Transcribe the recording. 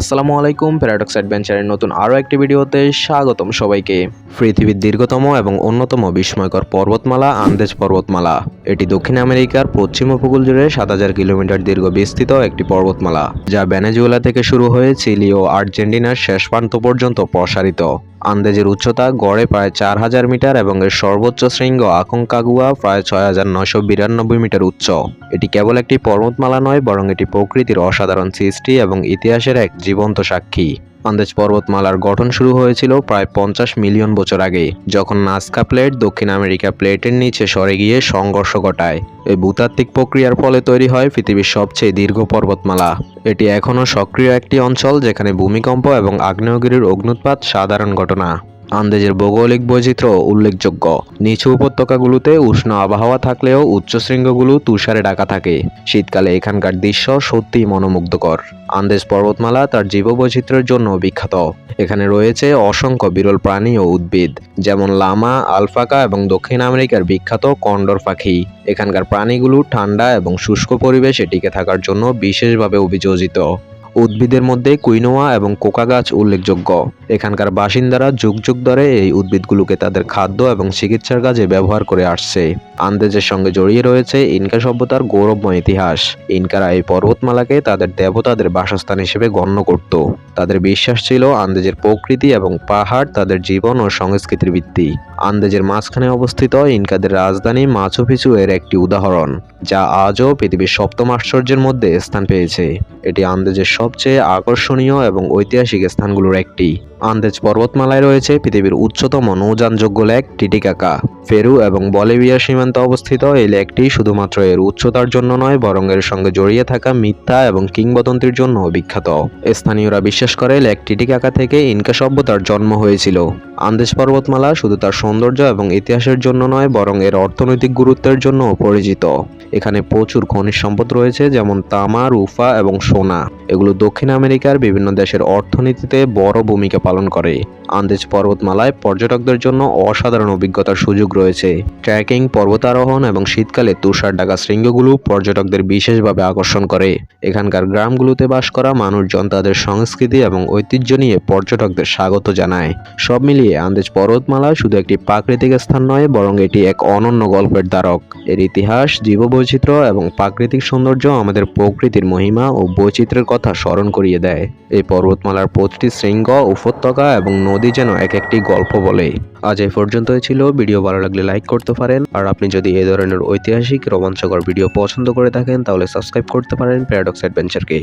আসসালামু আলাইকুম প্যারাডক্স অ্যাডভেঞ্চারের নতুন আরও একটি ভিডিওতে স্বাগতম সবাইকে। পৃথিবীর দীর্ঘতম এবং অন্যতম বিস্ময়কর পর্বতমালা, আন্দেজ পর্বতমালা। এটি দক্ষিণ আমেরিকার পশ্চিম উপকূল জুড়ে সাত হাজার কিলোমিটার দীর্ঘ বিস্তৃত একটি পর্বতমালা, যা ভেনেজুয়েলা থেকে শুরু হয়ে চিলি ও আর্জেন্টিনার শেষ প্রান্ত পর্যন্ত প্রসারিত। আন্দেজের উচ্চতা গড়ে প্রায় চার হাজার মিটার এবং এর সর্বোচ্চ শৃঙ্গ আকংকাগুয়া প্রায় ছয় হাজার নয়শো বিরানব্বই মিটার উচ্চ। এটি কেবল একটি পর্বতমালা নয়, বরং এটি প্রকৃতির অসাধারণ সৃষ্টি এবং ইতিহাসের এক জীবন্ত সাক্ষী। আন্দেজ পর্বতমালার গঠন শুরু হয়েছিল প্রায় পঞ্চাশ মিলিয়ন বছর আগে, যখন নাস্কা প্লেট দক্ষিণ আমেরিকা প্লেটের নিচে সরে গিয়ে সংঘর্ষ ঘটায়। এই ভূতাত্ত্বিক প্রক্রিয়ার ফলে তৈরি হয় পৃথিবীর সবচেয়ে দীর্ঘ পর্বতমালা। এটি এখনও সক্রিয় একটি অঞ্চল যেখানে ভূমিকম্প এবং আগ্নেয়গিরির অগ্নুৎপাত সাধারণ ঘটনা। আন্দেজের ভৌগোলিক বৈচিত্র্য উল্লেখযোগ্য। নিচু উপত্যকাগুলোতে উষ্ণ আবহাওয়া থাকলেও উচ্চ শৃঙ্গগুলো তুষারে ঢাকা থাকে। শীতকালে এখানকার দৃশ্য সত্যিই মনোমুগ্ধকর। আন্দেজ পর্বতমালা তার জীববৈচিত্র্যের জন্য বিখ্যাত। এখানে রয়েছে অসংখ্য বিরল প্রাণী ও উদ্ভিদ, যেমন লামা, আলফাকা এবং দক্ষিণ আমেরিকার বিখ্যাত কন্ডর পাখি। এখানকার প্রাণীগুলো ঠান্ডা এবং শুষ্ক পরিবেশে টিকে থাকার জন্য বিশেষভাবে অভিযোজিত। উদ্ভিদের মধ্যে কুইনোয়া এবং কোকা গাছ উল্লেখযোগ্য। এখানকার বাসিন্দারা যুগ যুগ ধরে এই উদ্ভিদগুলোকে তাদের খাদ্য এবং চিকিৎসার কাজে ব্যবহার করে আসছে। আন্দেজের সঙ্গে জড়িয়ে রয়েছে ইনকা সভ্যতার গৌরবময় ইতিহাস। ইনকারা এই পর্বতমালাকে তাদের দেবতাদের বাসস্থান হিসেবে গণ্য করত। তাদের বিশ্বাস ছিল আন্দেজের প্রকৃতি এবং পাহাড় তাদের জীবন ও সংস্কৃতির ভিত্তি। আন্দেজের মাঝখানে অবস্থিত ইনকাদের রাজধানী মাছু পিছু এর একটি উদাহরণ, যা আজও পৃথিবীর সপ্তম আশ্চর্যের মধ্যে স্থান পেয়েছে। এটি আন্দেজের সবচেয়ে আকর্ষণীয় এবং ঐতিহাসিক স্থানগুলোর একটি। আন্দেজ পর্বতমালায় রয়েছে পৃথিবীর উচ্চতম নৌযানযোগ্য লেক টিটিকাকা। পেরু এবং বলিভিয়ার সীমান্তে অবস্থিত এই লেকটি শুধুমাত্র এর উচ্চতার জন্য নয়, বরং এর সঙ্গে জড়িয়ে থাকা মিথ্যা এবং কিংবদন্তির জন্য বিখ্যাত। স্থানীয়রা বিশ্বাস করে লেক টিটিকাকা থেকে ইনকা সভ্যতার জন্ম হয়েছিল। আন্দেজ পর্বতমালা শুধু তার সৌন্দর্য এবং ইতিহাসের জন্য নয়, বরং এর অর্থনৈতিক গুরুত্বের জন্য পরিচিত। এখানে প্রচুর খনিজ সম্পদ রয়েছে, যেমন তামা, রুফা এবং সোনা। এগুলো দক্ষিণ আমেরিকার বিভিন্ন দেশের অর্থনীতিতে বড় ভূমিকা পালন করে। আন্দেজ পর্বতমালায় পর্যটকদের জন্য অসাধারণ অভিজ্ঞতার সুযোগ রয়েছে। ট্রেকিং, পর্বতারোহণ এবং শীতকালে তুষার ঢাকা শৃঙ্গগুলো পর্যটকদের বিশেষভাবে আকর্ষণ করে। এখানকার গ্রামগুলোতে বাস করা মানুষজন তাদের সংস্কৃতি এবং ঐতিহ্য নিয়ে পর্যটকদের স্বাগত জানায়। সব মিলিয়ে আন্দেজ পর্বতমালা শুধু একটি প্রাকৃতিক স্থান নয়, বরং এটি এক অনন্য গল্পের দ্বারক। এর ইতিহাস, জীববৈচিত্র্য এবং প্রাকৃতিক সৌন্দর্য আমাদের প্রকৃতির মহিমা ও বৈচিত্র্যের কথা স্মরণ করিয়ে দেয়। এই পর্বতমালার প্রতিটি শৃঙ্গ, উপত্যকা এবং নদী যেন এক একটি গল্প বলে। আজ এই পর্যন্তই ছিল। ভিডিও ভালো লাগলে লাইক করতে পারেন। আর আপনি যদি এ ধরনের ঐতিহাসিক রোমাঞ্চকর ভিডিও পছন্দ করে থাকেন, তাহলে সাবস্ক্রাইব করতে পারেন প্যারাডক্স অ্যাডভেঞ্চারকে